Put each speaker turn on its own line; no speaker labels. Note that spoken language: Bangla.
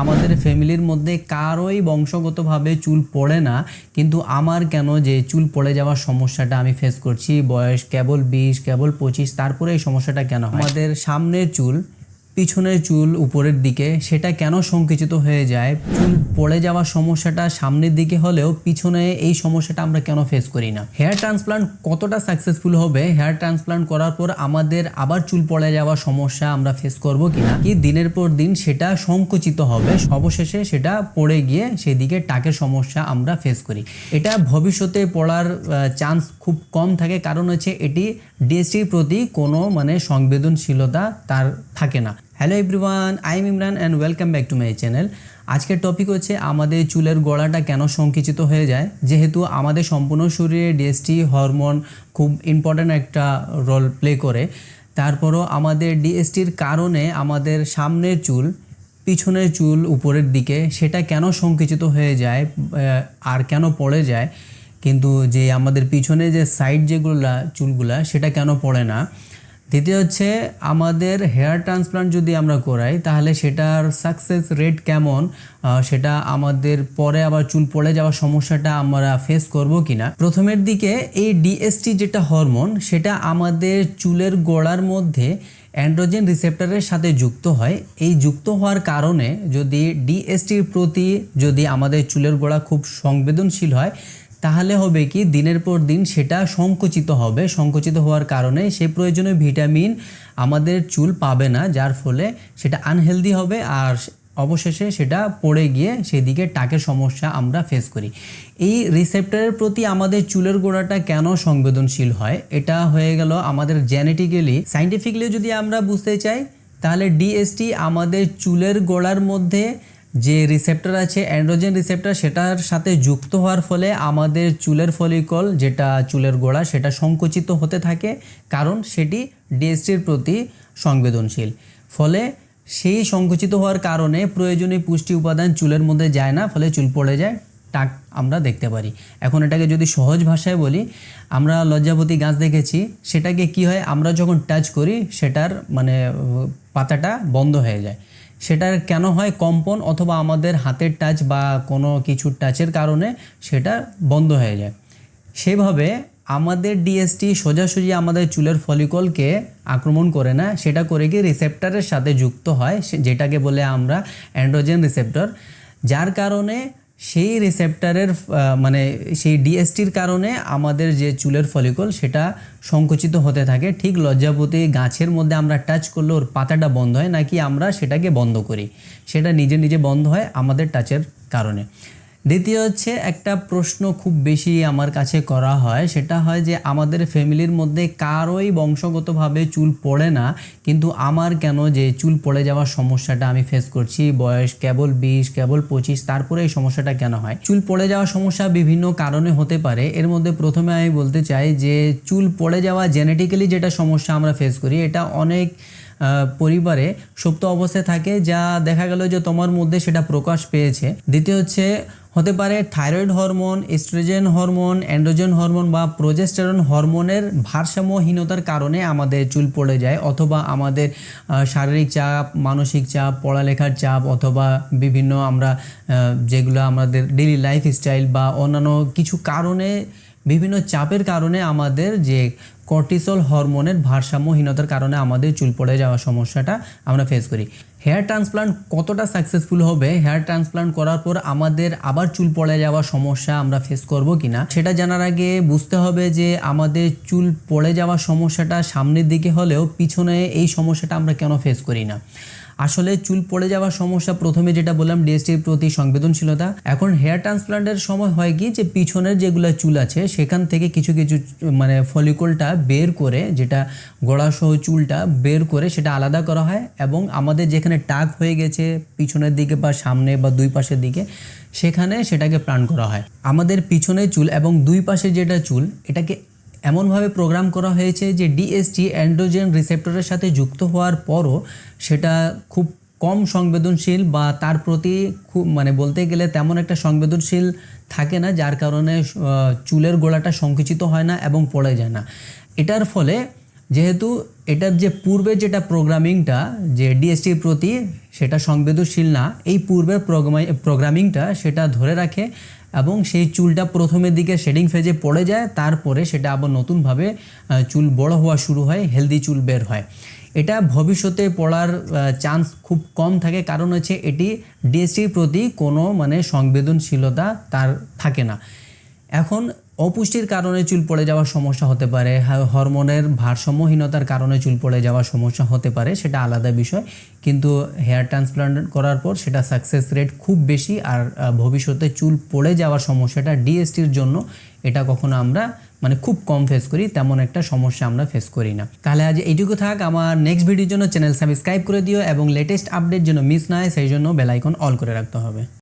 আমাদের ফ্যামিলির মধ্যে কারোই বংশগতভাবে চুল পড়ে না, কিন্তু আমার কেন যে চুল পড়ে যাওয়ার সমস্যাটা আমি ফেস করছি? বয়স কেবল বিশ, কেবল পঁচিশ, তারপরে এই সমস্যাটা কেন আমাদের সামনের চুল পিছনের চুল উপরের দিকে, সেটা কেন সংকুচিত হয়ে যায়? চুল পড়ে যাওয়ার সমস্যাটা সামনের দিকে হলেও পিছনে এই সমস্যাটা আমরা কেন ফেস করি না? হেয়ার ট্রান্সপ্লান্ট কতটা সাকসেসফুল হবে? হেয়ার ট্রান্সপ্লান্ট করার পর আমাদের আবার চুল পড়ে যাওয়ার সমস্যা আমরা ফেস করব কিনা? কি দিনের পর দিন সেটা সংকুচিত হবে? অবশেষে সেটা পড়ে গিয়ে সেদিকে টাকের সমস্যা আমরা ফেস করি। এটা ভবিষ্যতে পড়ার চান্স খুব কম থাকে। কারণ হচ্ছে এটি ডিএসটির প্রতি কোনো মানে সংবেদনশীলতা তার থাকে না। Hello everyone I am Imran and welcome back to my channel আজকের টপিক হচ্ছে আমাদের চুলের গোড়াটা কেন সংকুচিত হয়ে যায়? যেহেতু আমাদের সম্পূর্ণ শরীরে ডিএসটি হরমোন খুব ইম্পর্ট্যান্ট একটা রোল প্লে করে। তারপরও আমাদের ডিএসটির কারণে আমাদের সামনের চুল, পিছনের চুল উপরের দিকে সেটা কেন সংকুচিত হয়ে যায় আর কেন পড়ে যায়? কিন্তু যে আমাদের পিছনে যে সাইড যেগুলা, চুলগুলা, সেটা কেন পড়ে না? দ্বিতীয় হচ্ছে, আমাদের হেয়ার ট্রান্সপ্লান্ট যদি আমরা করাই, তাহলে সেটার সাকসেস রেট কেমন? সেটা আমাদের পরে আবার চুল পড়ে যাওয়ার সমস্যাটা আমরা ফেস করব কিনা? প্রথমের দিকে এই ডিএসটি যেটা হরমোন সেটা আমাদের চুলের গোড়ার মধ্যে অ্যান্ড্রোজেন রিসেপ্টরের সাথে যুক্ত হয়। এই যুক্ত হওয়ার কারণে যদি ডিএসটির প্রতি যদি আমাদের চুলের গোড়া খুব সংবেদনশীল হয় তাহলে হবে কি, দিনের পর দিন সেটা সংকুচিত হবে। সংকুচিত হওয়ার কারণে সে প্রয়োজনীয় ভিটামিন আমাদের চুল পাবে না, যার ফলে সেটা আনহেলদি হবে আর অবশেষে সেটা পড়ে গিয়ে সেদিকে টাকের সমস্যা আমরা ফেস করি। এই রিসেপ্টারের প্রতি আমাদের চুলের গোড়াটা কেন সংবেদনশীল হয়? এটা হয়ে গেল আমাদের জেনেটিক্যালি সাইন্টিফিকলি যদি আমরা বুঝতে চাই, তাহলে ডিএসটি আমাদের চুলের গোড়ার মধ্যে যে রিসেপ্টর আছে অ্যান্ড্রোজেন রিসেপ্টর সেটার সাথে যুক্ত হওয়ার ফলে আমাদের চুলের ফলিকল যেটা চুলের গোড়া, সেটা সংকুচিত হতে থাকে। কারণ সেটি ডিএসটির প্রতি সংবেদনশীল। ফলে সেই সংকুচিত হওয়ার কারণে প্রয়োজনীয় পুষ্টি উপাদান চুলের মধ্যে যায় না, ফলে চুল পড়ে যায় টাক আমরা দেখতে পারি। এখন এটাকে যদি সহজ ভাষায় বলি, আমরা লজ্জাপতি গাছ দেখেছি, সেটাকে কি হয়, আমরা যখন টাচ করি, সেটার মানে পাতাটা বন্ধ হয়ে যায়। সেটার কেন হয় কম্পন অথবা আমাদের হাতের টাচ বা কোনো কিছু টাচের কারণে সেটা বন্ধ হয়ে যায়। সেভাবে আমাদের ডিএসটি সোজাসুজি আমাদের চুলের ফলিকলকে আক্রমণ করে না, সেটা করে কি রিসেপ্টারের সাথে যুক্ত হয় যেটাকে বলে আমরা অ্যান্ড্রোজেন রিসেপ্টর যার কারণে সেই রিসেপ্টারের মানে সেই ডিএসটির কারণে আমাদের যে চুলের ফলিকল সেটা সংকুচিত হতে থাকে। ঠিক লজ্জাপতি গাছের মধ্যে আমরা টাচ করলে ওর পাতাটা বন্ধ হয়, নাকি আমরা সেটাকে বন্ধ করি? সেটা নিজে নিজে বন্ধ হয় আমাদের টাচের কারণে। দ্বিতীয় হচ্ছে একটা প্রশ্ন খুব বেশি আমার কাছে করা হয়, সেটা হয় যে আমাদের ফ্যামিলির মধ্যে কারোই বংশগতভাবে চুল পড়ে না, কিন্তু আমার কেন যে চুল পড়ে যাওয়ার সমস্যাটা আমি ফেস করছি? বয়স কেবল বিশ, কেবল পঁচিশ, তারপরে এই সমস্যাটা কেন হয়? চুল পড়ে যাওয়ার সমস্যা বিভিন্ন কারণে হতে পারে। এর মধ্যে প্রথমে আমি বলতে চাই যে চুল পড়ে যাওয়া জেনেটিক্যালি যেটা সমস্যা আমরা ফেস করি, এটা অনেক পরিবারে সুপ্ত অবস্থায় থাকে, যা দেখা গেল যে তোমার মধ্যে সেটা প্রকাশ পেয়েছে। দ্বিতীয় হচ্ছে, হতে পারে thyroid hormone, estrogen hormone, androgen hormone বা প্রোজেস্টেরন হরমোনের ভারসাম্যহীনতার কারণে আমাদের চুল পড়ে যায়, অথবা আমাদের শারীরিক চাপ, মানসিক চাপ, পড়ালেখার চাপ, অথবা বিভিন্ন আমরা যেগুলো আমাদের ডেইলি লাইফ স্টাইল বা অন্যান্য কিছু কারণে, বিভিন্ন চাপের কারণে আমাদের যে কর্টিসল হরমোনের ভারসাম্যহীনতার কারণে আমাদের চুল পড়ে যাওয়ার সমস্যাটা আমরা ফেস করি। হেয়ার ট্রান্সপ্লান্ট কতটা সাকসেসফুল হবে? হেয়ার ট্রান্সপ্লান্ট করার পর আমাদের আবার চুল পড়ে যাওয়ার সমস্যা আমরা ফেস করব কি না সেটা জানার আগে বুঝতে হবে যে আমাদের চুল পড়ে যাওয়ার সমস্যাটা সামনের দিকে হলেও পিছনে এই সমস্যাটা আমরা কেন ফেস করি না? আসলে চুল পড়ে যাওয়ার সমস্যা প্রথমে যেটা বললাম ডিএসটির প্রতি সংবেদনশীলতা। এখন হেয়ার ট্রান্সপ্লান্টের সময় হয় কি যে, পিছনের যেগুলো চুল আছে, সেখান থেকে কিছু কিছু মানে ফলিকলটা বের করে, যেটা গোড়াসহ চুলটা বের করে, সেটা আলাদা করা হয় এবং আমাদের যেখানে টাক হয়ে গেছে, পিছনের দিকে বা সামনে বা দুই পাশের দিকে, সেখানে সেটাকে প্লান করা হয়। আমাদের পিছনে চুল এবং দুই পাশে যেটা চুল, এটাকে এমনভাবে প্রোগ্রাম করা হয়েছে যে ডিএসটি অ্যান্ড্রোজেন রিসেপ্টরের সাথে যুক্ত হওয়ার পরও সেটা খুব কম সংবেদনশীল বা তার প্রতি খুব মানে বলতে গেলে তেমন একটা সংবেদনশীল থাকে না, যার কারণে চুলের গোড়াটা সংকুচিত হয় না এবং পড়ে যায় না। এটার ফলে যেহেতু এটার যে পূর্বে যেটা প্রোগ্রামিংটা যে ডিএসটির প্রতি সেটা সংবেদনশীল না, এই পূর্বের প্রোগ্রামিংটা সেটা ধরে রাখে এবং সেই চুলটা প্রথমের দিকে শেডিং ফেজে পড়ে যায়, তারপরে সেটা আবার নতুনভাবে চুল বড় হওয়া শুরু হয়, হেলদি চুল বের হয়। এটা ভবিষ্যতে পড়ার চান্স খুব কম থাকে, কারণ হচ্ছে এটি ডিএসটির প্রতি কোনো মানে সংবেদনশীলতা তার থাকে না। এখন অপুষ্টির কারণে চুল পড়ে যাওয়ার সমস্যা হতে পারে হরমোনের ভারসাম্যহীনতার কারণে চুল পড়ে যাওয়ার সমস্যা হতে পারে, সেটা আলাদা বিষয়। কিন্তু হেয়ার ট্রান্সপ্লান্ট করার পর সেটা সাকসেস রেট খুব বেশি আর ভবিষ্যতে চুল পড়ে যাওয়ার সমস্যাটা ডিএসটির জন্য এটা কখনো আমরা মানে খুব কম ফেস করি, তেমন একটা সমস্যা আমরা ফেস করি না। তাহলে আজ এইটুকু থাক, আমার নেক্সট ভিডিওর জন্য চ্যানেল সাবস্ক্রাইব করে দিও এবং লেটেস্ট আপডেট যেন মিস না হয়, সেই জন্য বেলাইকন অল করে রাখতে হবে।